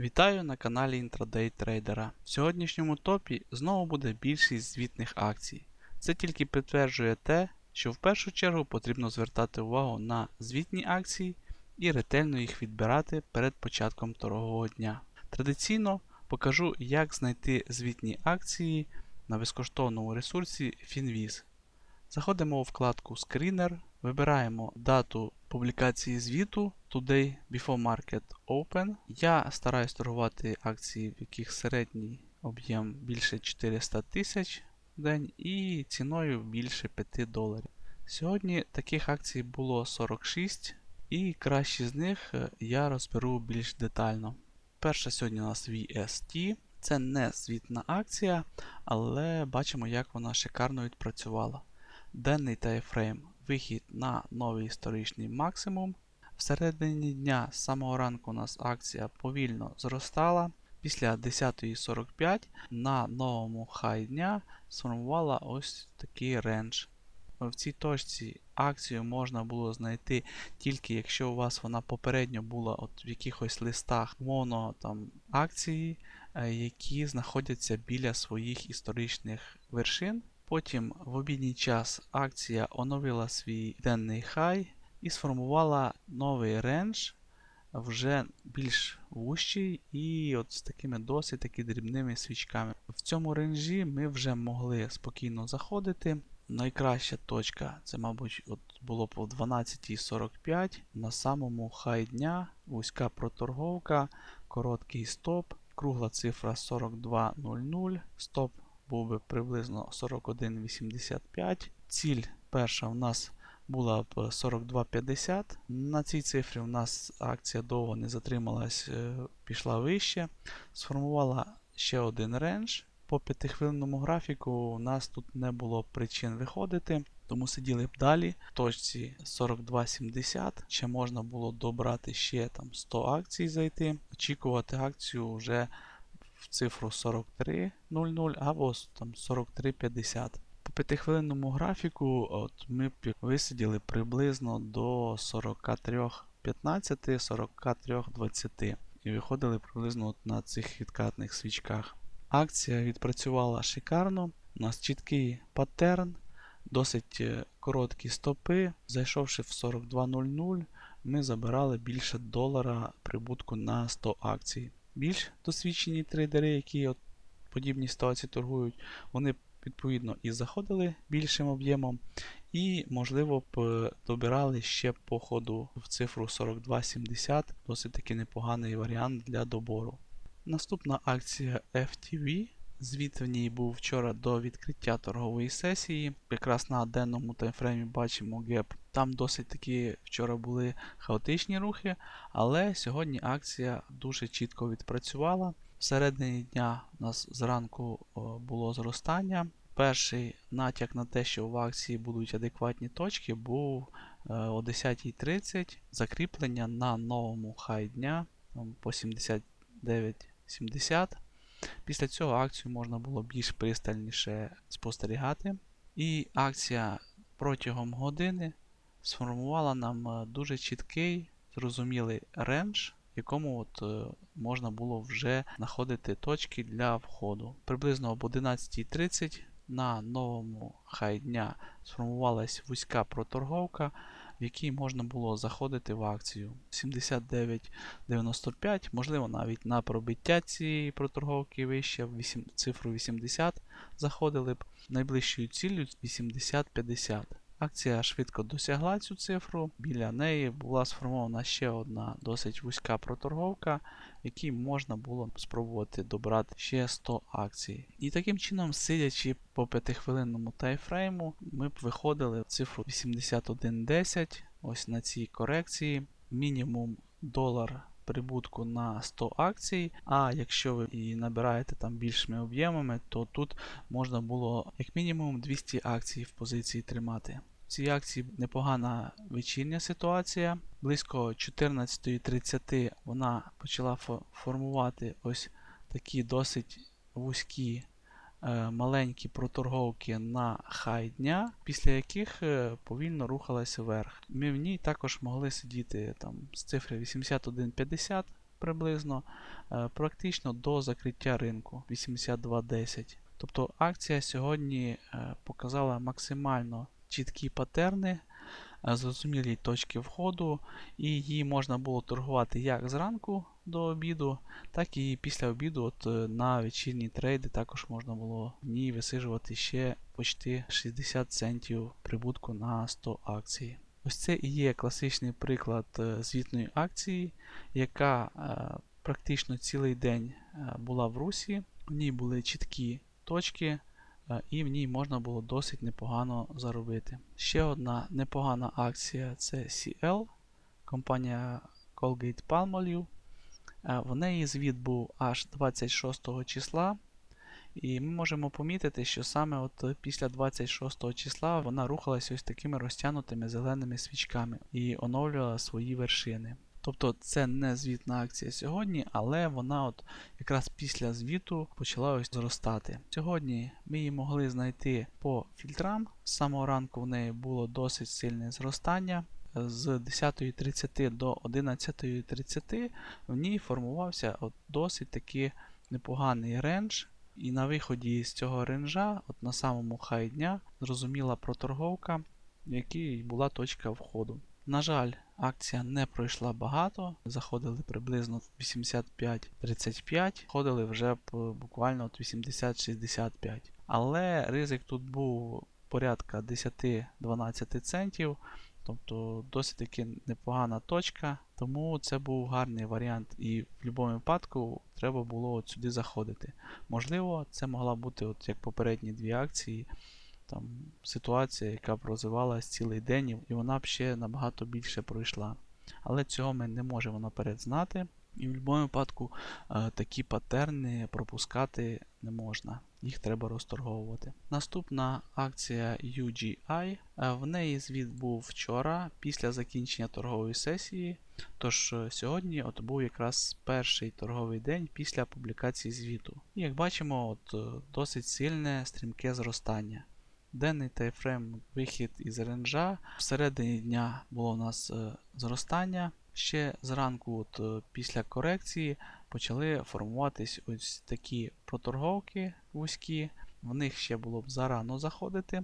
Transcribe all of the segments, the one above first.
Вітаю на каналі Intraday Трейдера. В сьогоднішньому топі знову буде більшість звітних акцій. Це тільки підтверджує те, що в першу чергу потрібно звертати увагу на звітні акції і ретельно їх відбирати перед початком торгового дня. Традиційно покажу, як знайти звітні акції на безкоштовному ресурсі Finviz. Заходимо у вкладку Screener, вибираємо дату публікації звіту Today Before Market Open. Я стараюсь торгувати акції, в яких середній об'єм більше 400 тисяч в день і ціною більше 5 доларів. Сьогодні таких акцій було 46, і кращі з них е, я розберу більш детально. Перша сьогодні у нас VST. Це не звітна акція, але бачимо, як вона шикарно відпрацювала. Денний тайфрейм вихід на новий історичний максимум. Всередині дня з самого ранку у нас акція повільно зростала. Після 10.45 на новому хай дня сформувала ось такий рендж. В цій точці акцію можна було знайти тільки якщо у вас вона попередньо була от в якихось листах моно там акції, е, які знаходяться біля своїх історичних вершин. Потім в обідній час акція оновила свій денний хай і сформувала новий рендж, вже більш вущий і от з такими досить таки дрібними свічками. В цьому ренжі ми вже могли спокійно заходити. Найкраща точка це, мабуть, от було б о 12.45 на самому хай дня, вузька проторговка, короткий стоп, кругла цифра 42.00, стоп був би приблизно 41,85. Ціль перша в нас була б 42,50. На цій цифрі у нас акція довго не затрималась, е, пішла вище. Сформувала ще один рендж. По 5-хвилинному графіку у нас тут не було причин виходити, тому сиділи б далі. В точці 42,70 ще можна було добрати ще там 100 акцій зайти, очікувати акцію вже в цифру 43.00 або там 43.50. По 5-хвилинному графіку от ми висиділи приблизно до 43.15, 43.20 і виходили приблизно от на цих відкатних свічках. Акція відпрацювала шикарно. У нас чіткий паттерн, досить е, короткі стопи. Зайшовши в 42.00, ми забирали більше долара прибутку на 100 акцій. Більш досвідчені трейдери, які от подібні ситуації торгують, вони відповідно і заходили більшим об'ємом, і, можливо, б добирали ще по ходу в цифру 42.70, досить таки непоганий варіант для добору. Наступна акція FTV. Звіт в ній був вчора до відкриття торгової сесії. Якраз на денному таймфреймі бачимо геп. Там досить таки вчора були хаотичні рухи, але сьогодні акція дуже чітко відпрацювала. Всередині дня у нас зранку було зростання. Перший натяк на те, що в акції будуть адекватні точки, був о 10.30 закріплення на новому хай дня по 79.70. Після цього акцію можна було більш пристальніше спостерігати. І акція протягом години сформувала нам дуже чіткий, зрозумілий рендж, в якому от можна було вже знаходити точки для входу. Приблизно об 11.30 на новому хай дня сформувалась вузька проторговка, в якій можна було заходити в акцію 79,95, можливо, навіть на пробиття цієї проторговки вище в цифру 80 заходили б найближчою ціллю 80-50. Акція швидко досягла цю цифру. Біля неї була сформована ще одна досить вузька проторговка, в якій можна було спробувати добрати ще 100 акцій. І таким чином, сидячи по 5-хвилинному тайфрейму, ми б виходили в цифру 81.10. Ось на цій корекції. Мінімум долар прибутку на 100 акцій. А якщо ви і набираєте там більшими об'ємами, то тут можна було як мінімум 200 акцій в позиції тримати. В цій акції непогана вечірня ситуація. Близько 14.30 вона почала формувати ось такі досить вузькі маленькі проторговки на хай дня, після яких е, повільно рухалася вверх. Ми в ній також могли сидіти там з цифри 81.50 приблизно, е, практично до закриття ринку 82.10. Тобто акція сьогодні е, показала максимально чіткі патерни, е, зрозумілі точки входу, і її можна було торгувати як зранку до обіду, так і після обіду от, е, на вечірні трейди також можна було в ній висижувати ще почти 60 центів прибутку на 100 акцій. Ось це і є класичний приклад е, звітної акції, яка е, практично цілий день е, була в русі. В ній були чіткі точки, е, і в ній можна було досить непогано заробити. Ще одна непогана акція це CL, компанія Colgate Palmolive. Е, В неї звіт був аж 26 числа. І ми можемо помітити, що саме от е, після 26 числа вона рухалася ось такими розтягнутими зеленими свічками і оновлювала свої вершини. Тобто це не звітна акція сьогодні, але вона от якраз після звіту почала ось зростати. Сьогодні ми її могли знайти по фільтрам. З самого ранку в неї було досить сильне зростання. З 10.30 до 11.30 в ній формувався от досить таки непоганий рендж. І на виході з цього ренжа, от на самому хай дня, зрозуміла проторговка, в якій була точка входу. На жаль, акція не пройшла багато, заходили приблизно 85-35, ходили вже буквально от 80-65. Але ризик тут був порядка 10-12 центів, тобто досить таки непогана точка, тому це був гарний варіант. І в будь-якому випадку треба було от сюди заходити. Можливо, це могла бути, от як попередні дві акції, там ситуація, яка б розвивалась цілий день, і вона б ще набагато більше пройшла. Але цього ми не можемо наперед знати. І в будь-якому випадку е, такі патерни пропускати не можна. Їх треба розторговувати. Наступна акція UGI. е, В неї звіт був вчора після закінчення торгової сесії. Тож е, сьогодні от був якраз перший торговий день після публікації звіту. І як бачимо, от досить сильне стрімке зростання. Денний тайфрейм вихід із ренджа. Всередині дня було у нас е, зростання. Ще зранку, от, е, після корекції, почали формуватись ось такі проторговки вузькі. В них ще було б зарано заходити.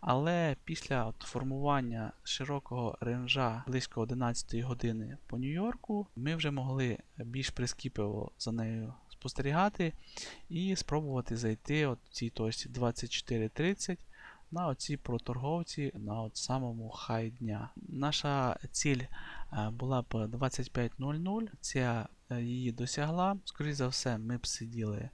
Але після от формування широкого ренжа близько 11 години по Нью-Йорку, ми вже могли більш прискіпливо за нею спостерігати і спробувати зайти от в цій точці 24.30 на оці проторговці на от самому хай дня. Наша ціль е, була б 25.00, ця е, її досягла. Скоріше за все, ми б сиділи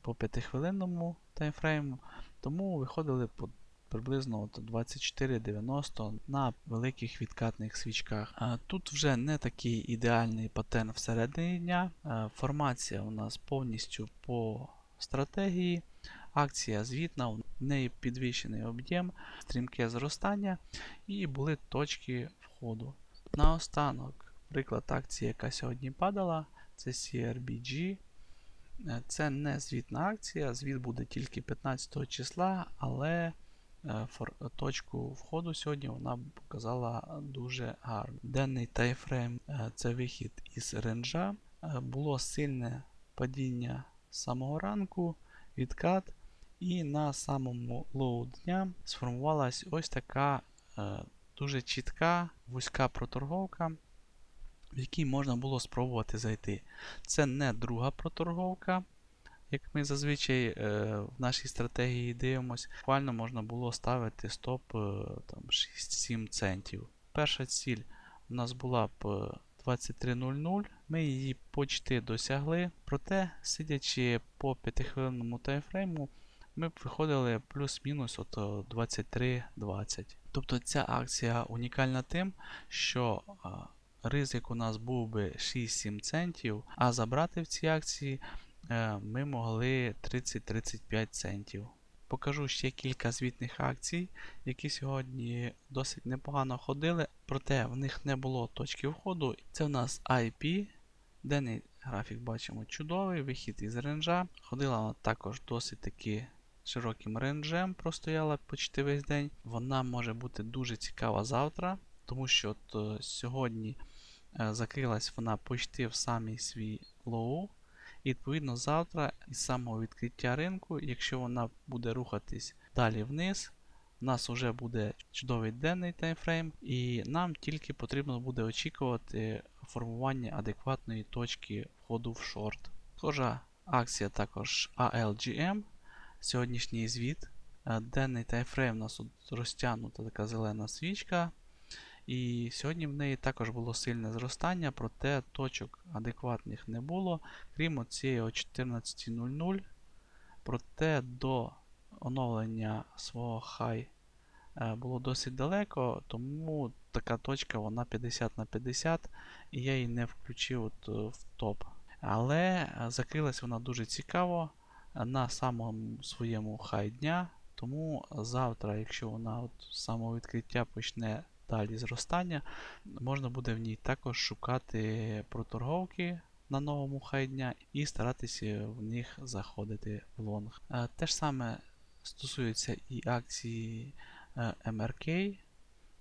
по 5-хвилинному таймфрейму, тому виходили по приблизно 24.90 на великих відкатних свічках. Тут вже не такий ідеальний паттерн всередині дня. Е, Формація у нас повністю по стратегії. Акція звітна, в неї підвищений об'єм, стрімке зростання і були точки входу. Наостанок, приклад акції, яка сьогодні падала, це CRBG. Е, Це не звітна акція, звіт буде тільки 15 числа, але е, точку входу сьогодні вона показала дуже гарно. Денний тайфрейм е, це вихід із ренджа. Було сильне падіння з самого ранку, відкат, і на самому лоу дня сформувалась ось така е, дуже чітка вузька проторговка, в якій можна було спробувати зайти. це не друга проторговка, як ми зазвичай е, в нашій стратегії дивимося. Буквально можна було ставити стоп е, там, 6-7 центів. Перша ціль у нас була б е, 23.00. Ми її почти досягли. Проте, сидячи по 5-хвилинному таймфрейму, ми б виходили плюс-мінус от е, 23.20. Тобто ця акція унікальна тим, що е, ризик у нас був би 6-7 центів, а забрати в цій акції е, ми могли 30-35 центів. Покажу ще кілька звітних акцій, які сьогодні досить непогано ходили, проте в них не було точки входу. Це у нас IP. Денний графік бачимо чудовий, вихід із ренджа. Ходила вона також досить таки широким ренджем, простояла почти весь день. Вона може бути дуже цікава завтра, тому що от, е, сьогодні Е, Закрилась вона почти в самий свій лоу. І відповідно завтра із самого відкриття ринку, якщо вона буде рухатись далі вниз, у нас вже буде чудовий денний таймфрейм, і нам тільки потрібно буде очікувати формування адекватної точки входу в шорт. Схожа акція також ALGM. Сьогоднішній звіт. Е, Денний таймфрейм у нас розтягнута така зелена свічка. І сьогодні в неї також було сильне зростання, проте точок адекватних не було, крім цієї о 14.00. Проте до оновлення свого хай е, було досить далеко, тому така точка вона 50 на 50, і я її не включив от, е, в топ. Але закрилась вона дуже цікаво на самому своєму хай дня. Тому завтра, якщо вона от самого відкриття почне далі зростання, можна буде в ній також шукати проторговки на новому хай дня і старатися в них заходити в лонг. Е, Те ж саме стосується і акції е, MRK.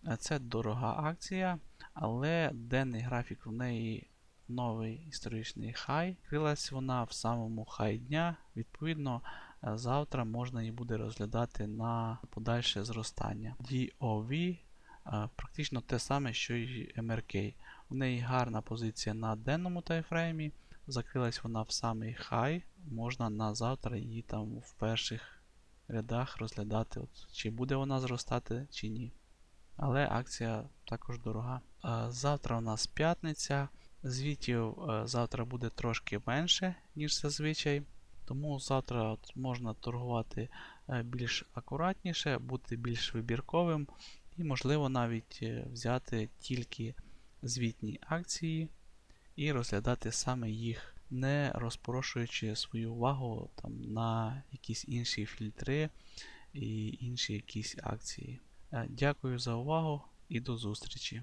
Е, Це дорога акція, але денний графік в неї новий історичний хай. Крилась вона в самому хай дня. Відповідно, е, завтра можна її буде розглядати на подальше зростання. DOV е, практично те саме, що й MRK. У неї гарна позиція на денному тайфреймі. Закрилась вона в самий хай. Можна на завтра її там в перших рядах розглядати, от, чи буде вона зростати, чи ні. Але акція також дорога. Е, Завтра у нас п'ятниця. Звітів е, завтра буде трошки менше, ніж зазвичай. Тому завтра можна торгувати е, більш акуратніше, бути більш вибірковим і, можливо, навіть е, взяти тільки звітні акції і розглядати саме їх, не розпорошуючи свою увагу там, на якісь інші фільтри і інші якісь акції. Дякую за увагу і до зустрічі!